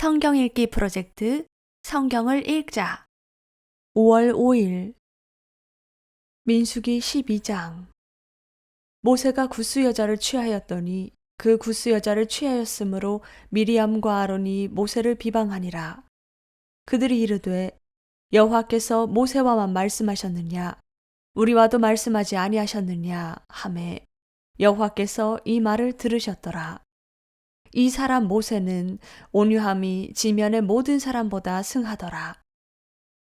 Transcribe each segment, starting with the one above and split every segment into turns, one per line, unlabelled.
성경 읽기 프로젝트 성경을 읽자. 5월 5일. 민수기 12장. 모세가 구스 여자를 취하였더니 그 구스 여자를 취하였으므로 미리암과 아론이 모세를 비방하니라. 그들이 이르되 여호와께서 모세와만 말씀하셨느냐? 우리와도 말씀하지 아니하셨느냐? 하매 여호와께서 이 말을 들으셨더라 이 사람 모세는 온유함이 지면의 모든 사람보다 승하더라.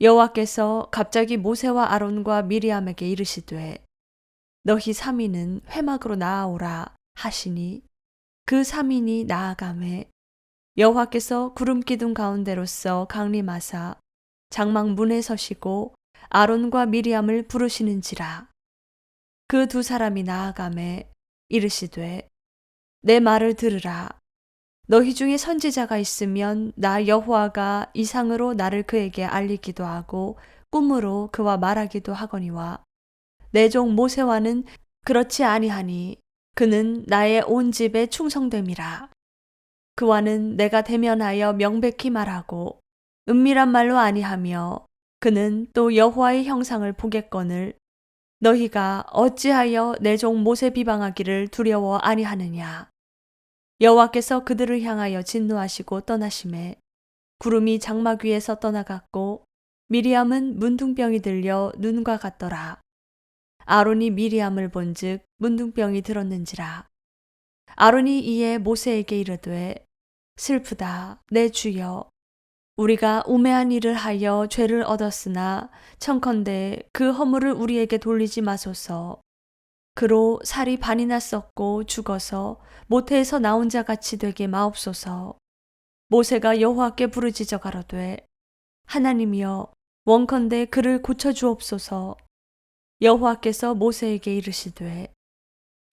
여호와께서 갑자기 모세와 아론과 미리암에게 이르시되 너희 삼인은 회막으로 나아오라 하시니 그 삼인이 나아가매 여호와께서 구름 기둥 가운데로서 강림하사 장막 문에 서시고 아론과 미리암을 부르시는지라 그 두 사람이 나아가매 이르시되 내 말을 들으라 너희 중에 선지자가 있으면 나 여호와가 이상으로 나를 그에게 알리기도 하고 꿈으로 그와 말하기도 하거니와 내 종 모세와는 그렇지 아니하니 그는 나의 온 집에 충성됨이라. 그와는 내가 대면하여 명백히 말하고 은밀한 말로 아니하며 그는 또 여호와의 형상을 보겠거늘 너희가 어찌하여 내 종 모세 비방하기를 두려워 아니하느냐 여호와께서 그들을 향하여 진노하시고 떠나심에 구름이 장막 위에서 떠나갔고 미리암은 문둥병이 들려 눈과 같더라. 아론이 미리암을 본즉 문둥병이 들었는지라. 아론이 이에 모세에게 이르되 슬프다 내 주여 우리가 우매한 일을 하여 죄를 얻었으나 청컨대 그 허물을 우리에게 돌리지 마소서 그로 살이 반이나 썩고 죽어서 모태에서 나온 자 같이 되게 마옵소서. 모세가 여호와께 부르짖어 가로되 하나님이여 원컨대 그를 고쳐 주옵소서. 여호와께서 모세에게 이르시되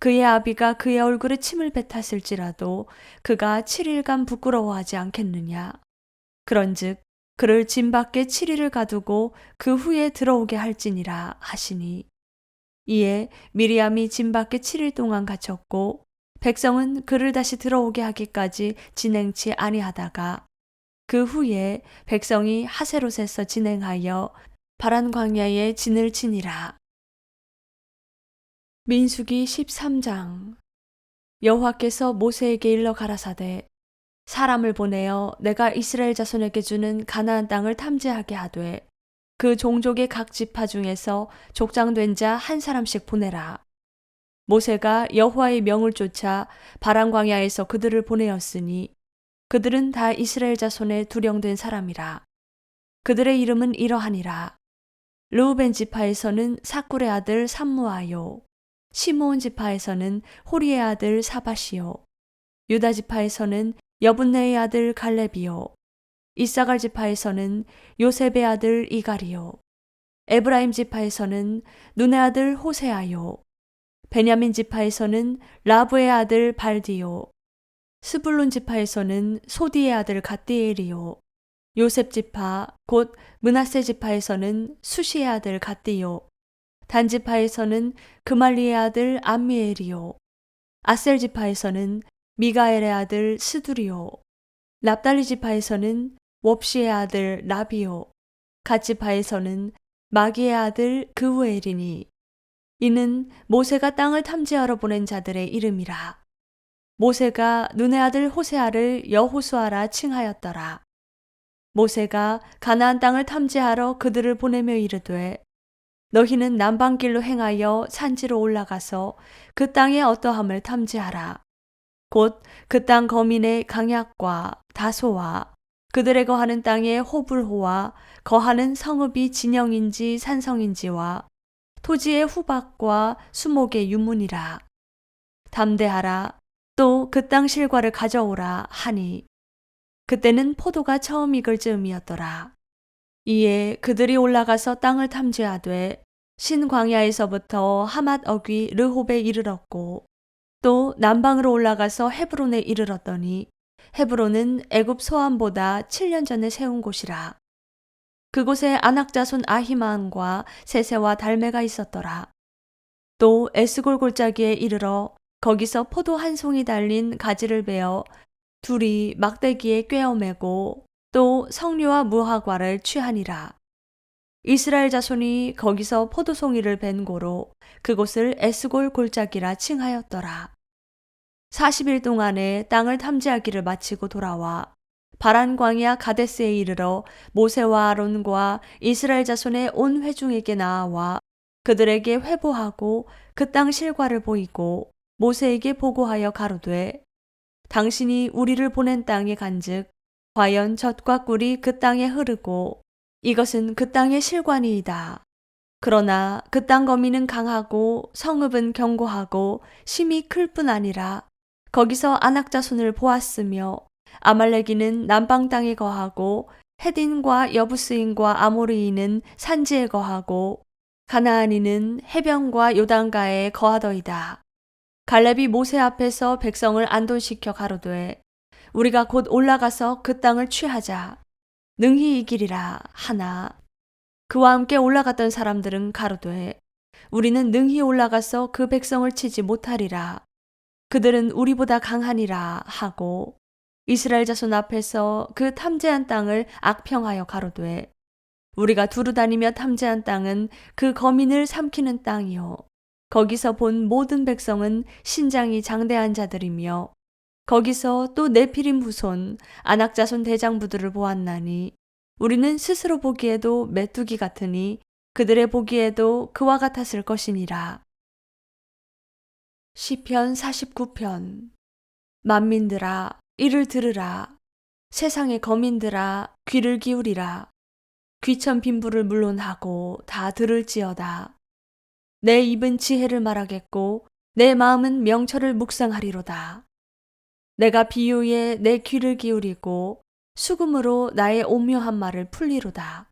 그의 아비가 그의 얼굴에 침을 뱉었을지라도 그가 7일간 부끄러워하지 않겠느냐. 그런즉 그를 짐 밖에 7일을 가두고 그 후에 들어오게 할지니라 하시니 이에 미리암이 짐 밖에 7일 동안 갇혔고 백성은 그를 다시 들어오게 하기까지 진행치 아니하다가 그 후에 백성이 하세롯에서 진행하여 바란 광야에 진을 치니라. 민수기 13장 여호와께서 모세에게 일러 가라사대 사람을 보내어 내가 이스라엘 자손에게 주는 가나안 땅을 탐지하게 하되 그 종족의 각 지파 중에서 족장된 자 한 사람씩 보내라. 모세가 여호와의 명을 쫓아 바람 광야에서 그들을 보내었으니 그들은 다 이스라엘 자손의 두령된 사람이라. 그들의 이름은 이러하니라. 르우벤 지파에서는 사꿀의 아들 삼무아요. 시므온 지파에서는 호리의 아들 사바시요. 유다 지파에서는 여분네의 아들 갈렙이요. 이사갈 지파에서는 요셉의 아들 이갈이요. 에브라임 지파에서는 눈의 아들 호세아요. 베냐민 지파에서는 라브의 아들 발디요. 스불론 지파에서는 소디의 아들 갓디엘이요. 요셉 지파 곧 문하세 지파에서는 수시의 아들 갓디요. 단 지파에서는 그말리의 아들 암미엘이요. 아셀 지파에서는 미가엘의 아들 스두리요. 납달리 지파에서는 웁시의 아들 라비오, 가지파에서는 마기의 아들 그우엘이니 이는 모세가 땅을 탐지하러 보낸 자들의 이름이라. 모세가 눈의 아들 호세아를 여호수아라 칭하였더라. 모세가 가나안 땅을 탐지하러 그들을 보내며 이르되 너희는 남방길로 행하여 산지로 올라가서 그 땅의 어떠함을 탐지하라. 곧 그 땅 거민의 강약과 다소와 그들의 거하는 땅의 호불호와 거하는 성읍이 진영인지 산성인지와 토지의 후박과 수목의 유문이라. 담대하라. 또 그 땅 실과를 가져오라 하니. 그때는 포도가 처음 익을 즈음이었더라. 이에 그들이 올라가서 땅을 탐지하되 신광야에서부터 하맛 어귀 르홉에 이르렀고 또 남방으로 올라가서 헤브론에 이르렀더니 헤브론은 애굽 소암보다 7년 전에 세운 곳이라. 그곳에 안악자손 아히만과 세세와 달메가 있었더라. 또 에스골 골짜기에 이르러 거기서 포도 한 송이 달린 가지를 베어 둘이 막대기에 꿰어매고 또 석류와 무화과를 취하니라. 이스라엘 자손이 거기서 포도송이를 벤 고로 그곳을 에스골 골짜기라 칭하였더라. 40일 동안에 땅을 탐지하기를 마치고 돌아와 바란 광야 가데스에 이르러 모세와 아론과 이스라엘 자손의 온 회중에게 나아와 그들에게 회보하고 그 땅 실과를 보이고 모세에게 보고하여 가로되 당신이 우리를 보낸 땅에 간즉 과연 젖과 꿀이 그 땅에 흐르고 이것은 그 땅의 실관이이다. 그러나 그 땅 거미는 강하고 성읍은 견고하고 심이 클 뿐 아니라 거기서 안악자손을 보았으며 아말레기는 남방 땅에 거하고 헤딘과 여부스인과 아모리인은 산지에 거하고 가나안인은 해변과 요단가에 거하더이다. 갈렙이 모세 앞에서 백성을 안돈시켜 가로되 우리가 곧 올라가서 그 땅을 취하자. 능히 이기리라 하나. 그와 함께 올라갔던 사람들은 가로되 우리는 능히 올라가서 그 백성을 치지 못하리라 그들은 우리보다 강하니라 하고 이스라엘 자손 앞에서 그 탐제한 땅을 악평하여 가로되 우리가 두루 다니며 탐제한 땅은 그 거민을 삼키는 땅이요 거기서 본 모든 백성은 신장이 장대한 자들이며 거기서 또 네피림 후손 안악자손 대장부들을 보았나니 우리는 스스로 보기에도 메뚜기 같으니 그들의 보기에도 그와 같았을 것이니라. 시편 49편. 만민들아 이를 들으라. 세상의 거민들아 귀를 기울이라. 귀천 빈부를 물론하고 다 들을지어다. 내 입은 지혜를 말하겠고 내 마음은 명철을 묵상하리로다. 내가 비유에 내 귀를 기울이고 수금으로 나의 오묘한 말을 풀리로다.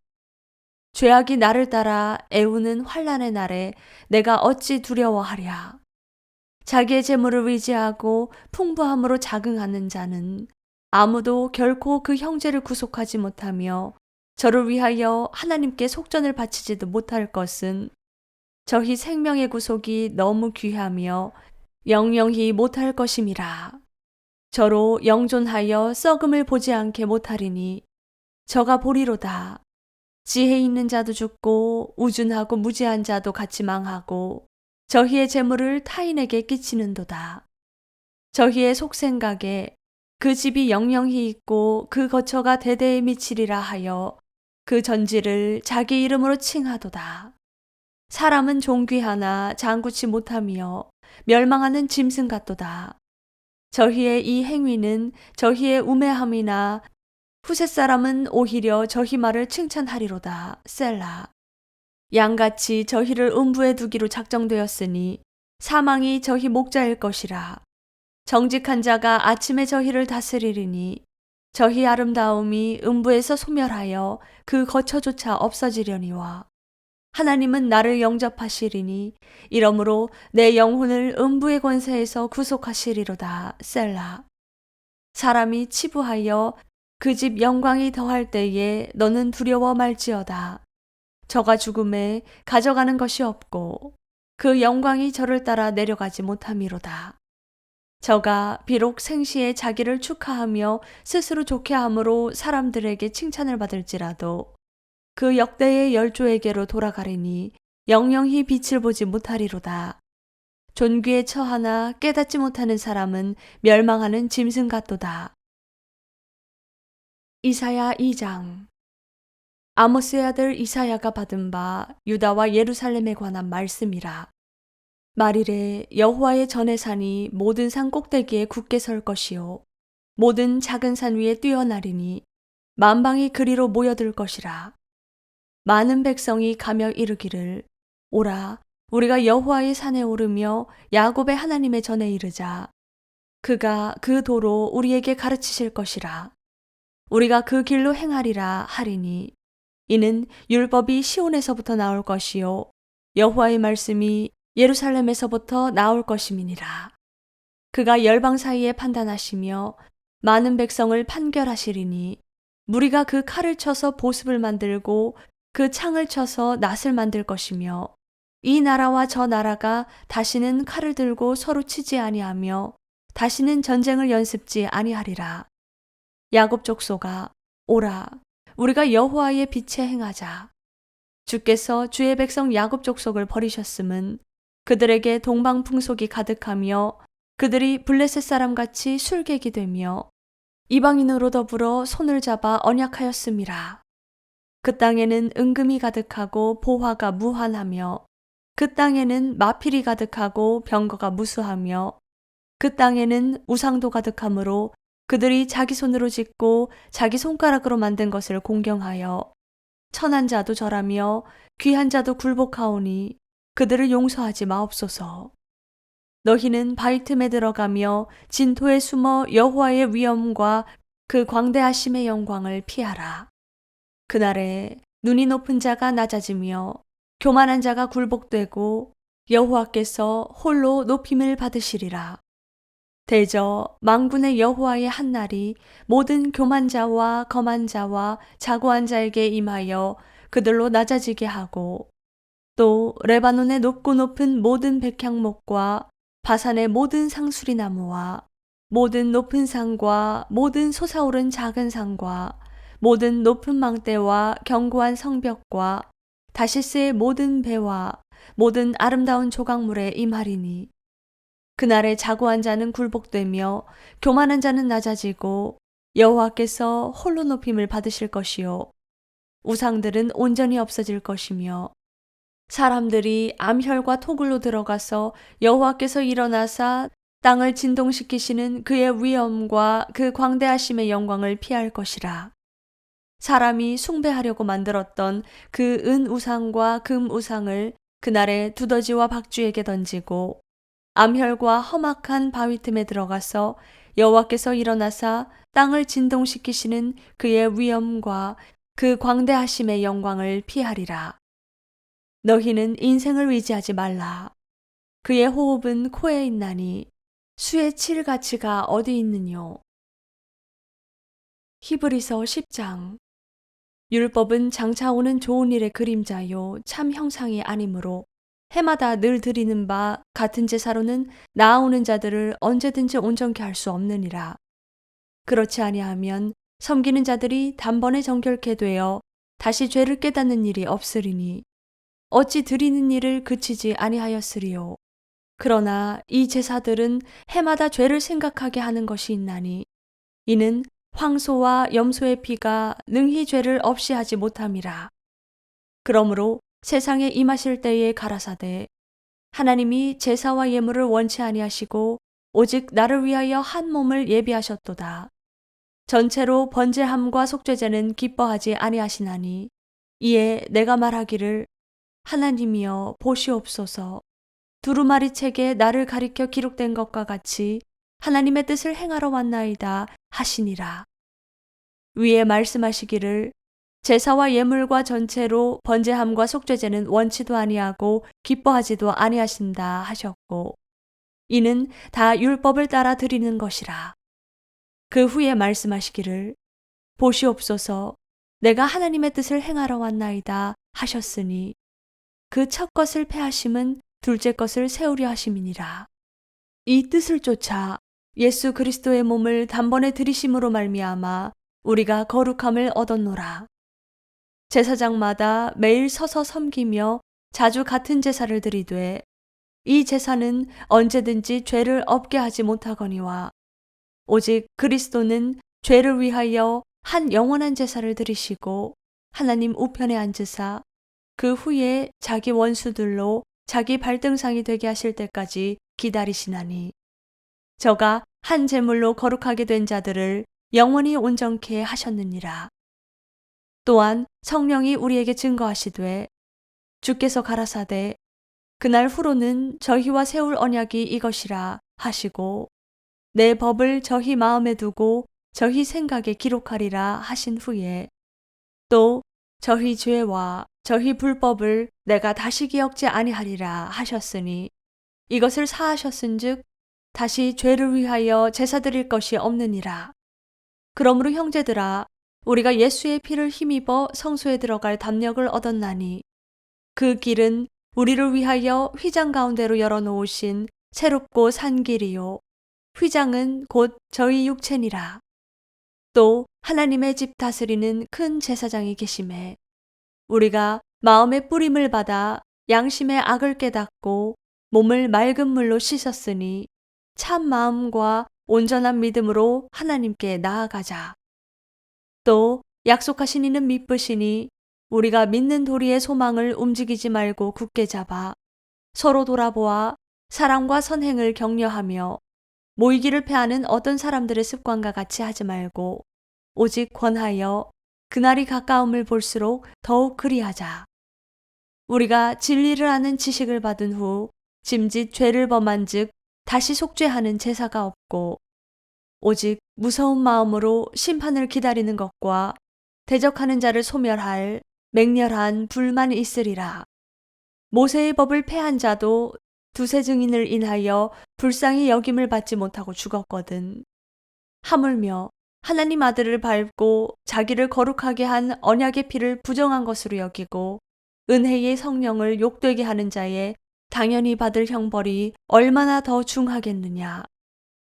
죄악이 나를 따라 애우는 환란의 날에 내가 어찌 두려워하랴 자기의 재물을 의지하고 풍부함으로 자긍하는 자는 아무도 결코 그 형제를 구속하지 못하며 저를 위하여 하나님께 속전을 바치지도 못할 것은 저희 생명의 구속이 너무 귀하며 영영히 못할 것임이라. 저로 영존하여 썩음을 보지 않게 못하리니 저가 보리로다. 지혜 있는 자도 죽고 우준하고 무지한 자도 같이 망하고 저희의 재물을 타인에게 끼치는도다. 저희의 속생각에 그 집이 영영히 있고 그 거처가 대대에 미치리라 하여 그 전지를 자기 이름으로 칭하도다. 사람은 종귀하나 장구치 못하며 멸망하는 짐승 같도다. 저희의 이 행위는 저희의 우매함이나 후세 사람은 오히려 저희 말을 칭찬하리로다. 셀라. 양같이 저희를 음부에 두기로 작정되었으니 사망이 저희 목자일 것이라. 정직한 자가 아침에 저희를 다스리리니 저희 아름다움이 음부에서 소멸하여 그 거처조차 없어지려니와. 하나님은 나를 영접하시리니 이러므로 내 영혼을 음부의 권세에서 구속하시리로다 셀라. 사람이 치부하여 그 집 영광이 더할 때에 너는 두려워 말지어다 저가 죽음에 가져가는 것이 없고 그 영광이 저를 따라 내려가지 못함이로다. 저가 비록 생시에 자기를 축하하며 스스로 좋게 함으로 사람들에게 칭찬을 받을지라도 그 역대의 열조에게로 돌아가리니 영영히 빛을 보지 못하리로다. 존귀에 처하나 깨닫지 못하는 사람은 멸망하는 짐승 같도다. 이사야 2장 아모스의 아들 이사야가 받은 바 유다와 예루살렘에 관한 말씀이라. 말일에 여호와의 전의 산이 모든 산 꼭대기에 굳게 설 것이요 모든 작은 산 위에 뛰어나리니 만방이 그리로 모여들 것이라. 많은 백성이 가며 이르기를 오라 우리가 여호와의 산에 오르며 야곱의 하나님의 전에 이르자 그가 그 도로 우리에게 가르치실 것이라. 우리가 그 길로 행하리라 하리니 이는 율법이 시온에서부터 나올 것이요 여호와의 말씀이 예루살렘에서부터 나올 것임이니라. 그가 열방 사이에 판단하시며 많은 백성을 판결하시리니 무리가 그 칼을 쳐서 보습을 만들고 그 창을 쳐서 낫을 만들 것이며 이 나라와 저 나라가 다시는 칼을 들고 서로 치지 아니하며 다시는 전쟁을 연습지 아니하리라. 야곱 족소가 오라 우리가 여호와의 빛에 행하자. 주께서 주의 백성 야곱 족속을 버리셨음은 그들에게 동방 풍속이 가득하며 그들이 블레셋 사람 같이 술객이 되며 이방인으로 더불어 손을 잡아 언약하였음이라. 그 땅에는 은금이 가득하고 보화가 무한하며 그 땅에는 마필이 가득하고 병거가 무수하며 그 땅에는 우상도 가득하므로 그들이 자기 손으로 짓고 자기 손가락으로 만든 것을 공경하여 천한 자도 절하며 귀한 자도 굴복하오니 그들을 용서하지 마옵소서. 너희는 바위 틈에 들어가며 진토에 숨어 여호와의 위엄과 그 광대하심의 영광을 피하라. 그날에 눈이 높은 자가 낮아지며 교만한 자가 굴복되고 여호와께서 홀로 높임을 받으시리라. 대저 망군의 여호와의 한 날이 모든 교만 자와 거만 자와 자고한 자에게 임하여 그들로 낮아지게 하고 또 레바논의 높고 높은 모든 백향목과 바산의 모든 상수리 나무와 모든 높은 산과 모든 솟아오른 작은 산과 모든 높은 망대와 견고한 성벽과 다시스의 모든 배와 모든 아름다운 조각물에 임하리니 그날에 자고한 자는 굴복되며 교만한 자는 낮아지고 여호와께서 홀로 높임을 받으실 것이요 우상들은 온전히 없어질 것이며 사람들이 암혈과 토굴로 들어가서 여호와께서 일어나사 땅을 진동시키시는 그의 위엄과 그 광대하심의 영광을 피할 것이라. 사람이 숭배하려고 만들었던 그 은 우상과 금 우상을 그날에 두더지와 박쥐에게 던지고 암혈과 험악한 바위 틈에 들어가서 여호와께서 일어나사 땅을 진동시키시는 그의 위엄과 그 광대하심의 영광을 피하리라. 너희는 인생을 의지하지 말라. 그의 호흡은 코에 있나니 수의 칠 가치가 어디 있느뇨. 히브리서 10장 율법은 장차 오는 좋은 일의 그림자요 참 형상이 아니므로 해마다 늘 드리는 바 같은 제사로는 나아오는 자들을 언제든지 온전케 할 수 없느니라. 그렇지 아니하면 섬기는 자들이 단번에 정결케 되어 다시 죄를 깨닫는 일이 없으리니 어찌 드리는 일을 그치지 아니하였으리요. 그러나 이 제사들은 해마다 죄를 생각하게 하는 것이 있나니 이는 황소와 염소의 피가 능히 죄를 없이 하지 못함이라. 그러므로 세상에 임하실 때에 가라사대 하나님이 제사와 예물을 원치 아니하시고 오직 나를 위하여 한 몸을 예비하셨도다. 전체로 번제함과 속죄제는 기뻐하지 아니하시나니 이에 내가 말하기를 하나님이여 보시옵소서 두루마리 책에 나를 가리켜 기록된 것과 같이 하나님의 뜻을 행하러 왔나이다 하시니라. 위에 말씀하시기를 제사와 예물과 전체로 번제함과 속죄제는 원치도 아니하고 기뻐하지도 아니하신다 하셨고 이는 다 율법을 따라 드리는 것이라. 그 후에 말씀하시기를 보시옵소서 내가 하나님의 뜻을 행하러 왔나이다 하셨으니 그 첫 것을 패하심은 둘째 것을 세우려 하심이니라. 이 뜻을 쫓아 예수 그리스도의 몸을 단번에 들이심으로 말미암아 우리가 거룩함을 얻었노라. 제사장마다 매일 서서 섬기며 자주 같은 제사를 드리되 이 제사는 언제든지 죄를 없게 하지 못하거니와 오직 그리스도는 죄를 위하여 한 영원한 제사를 드리시고 하나님 우편에 앉으사 그 후에 자기 원수들로 자기 발등상이 되게 하실 때까지 기다리시나니 저가 한 제물로 거룩하게 된 자들을 영원히 온전케 하셨느니라. 또한 성령이 우리에게 증거하시되 주께서 가라사대 그날 후로는 저희와 세울 언약이 이것이라 하시고 내 법을 저희 마음에 두고 저희 생각에 기록하리라 하신 후에 또 저희 죄와 저희 불법을 내가 다시 기억지 아니하리라 하셨으니 이것을 사하셨은즉 다시 죄를 위하여 제사 드릴 것이 없느니라. 그러므로 형제들아 우리가 예수의 피를 힘입어 성소에 들어갈 담력을 얻었나니 그 길은 우리를 위하여 휘장 가운데로 열어놓으신 새롭고 산 길이요 휘장은 곧 저희 육체니라. 또 하나님의 집 다스리는 큰 제사장이 계심에 우리가 마음의 뿌림을 받아 양심의 악을 깨닫고 몸을 맑은 물로 씻었으니 참 마음과 온전한 믿음으로 하나님께 나아가자. 또 약속하신 이는 믿으시니 우리가 믿는 도리의 소망을 움직이지 말고 굳게 잡아 서로 돌아보아 사랑과 선행을 격려하며 모이기를 패하는 어떤 사람들의 습관과 같이 하지 말고 오직 권하여 그날이 가까움을 볼수록 더욱 그리하자. 우리가 진리를 아는 지식을 받은 후 짐짓 죄를 범한 즉 다시 속죄하는 제사가 없고 오직 무서운 마음으로 심판을 기다리는 것과 대적하는 자를 소멸할 맹렬한 불만 있으리라. 모세의 법을 패한 자도 두세 증인을 인하여 불쌍히 여김을 받지 못하고 죽었거든. 하물며 하나님 아들을 밟고 자기를 거룩하게 한 언약의 피를 부정한 것으로 여기고 은혜의 성령을 욕되게 하는 자의 당연히 받을 형벌이 얼마나 더 중하겠느냐.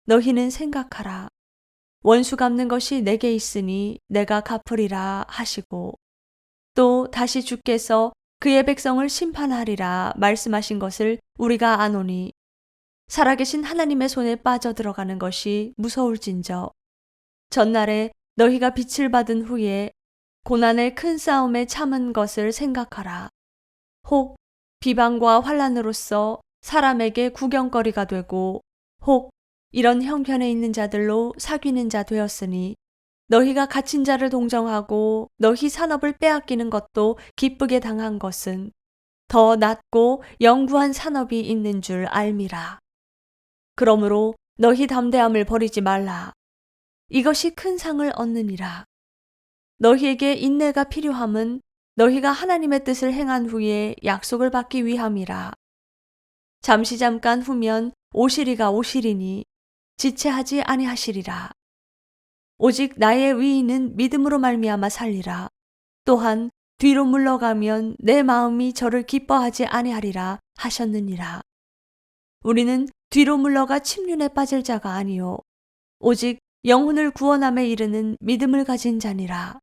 너희는 생각하라. 원수 갚는 것이 내게 있으니 내가 갚으리라 하시고 또 다시 주께서 그의 백성을 심판하리라 말씀하신 것을 우리가 아노니 살아계신 하나님의 손에 빠져 들어가는 것이 무서울진저 전날에 너희가 빛을 받은 후에 고난의 큰 싸움에 참은 것을 생각하라. 혹 비방과 환란으로서 사람에게 구경거리가 되고 혹 이런 형편에 있는 자들로 사귀는 자 되었으니 너희가 갇힌 자를 동정하고 너희 산업을 빼앗기는 것도 기쁘게 당한 것은 더 낮고 영구한 산업이 있는 줄 알미라. 그러므로 너희 담대함을 버리지 말라. 이것이 큰 상을 얻느니라. 너희에게 인내가 필요함은 너희가 하나님의 뜻을 행한 후에 약속을 받기 위함이라. 잠시 잠깐 후면 오시리가 오시리니 지체하지 아니하시리라. 오직 나의 위인은 믿음으로 말미암아 살리라. 또한 뒤로 물러가면 내 마음이 저를 기뻐하지 아니하리라 하셨느니라. 우리는 뒤로 물러가 침륜에 빠질 자가 아니요 오직 영혼을 구원함에 이르는 믿음을 가진 자니라.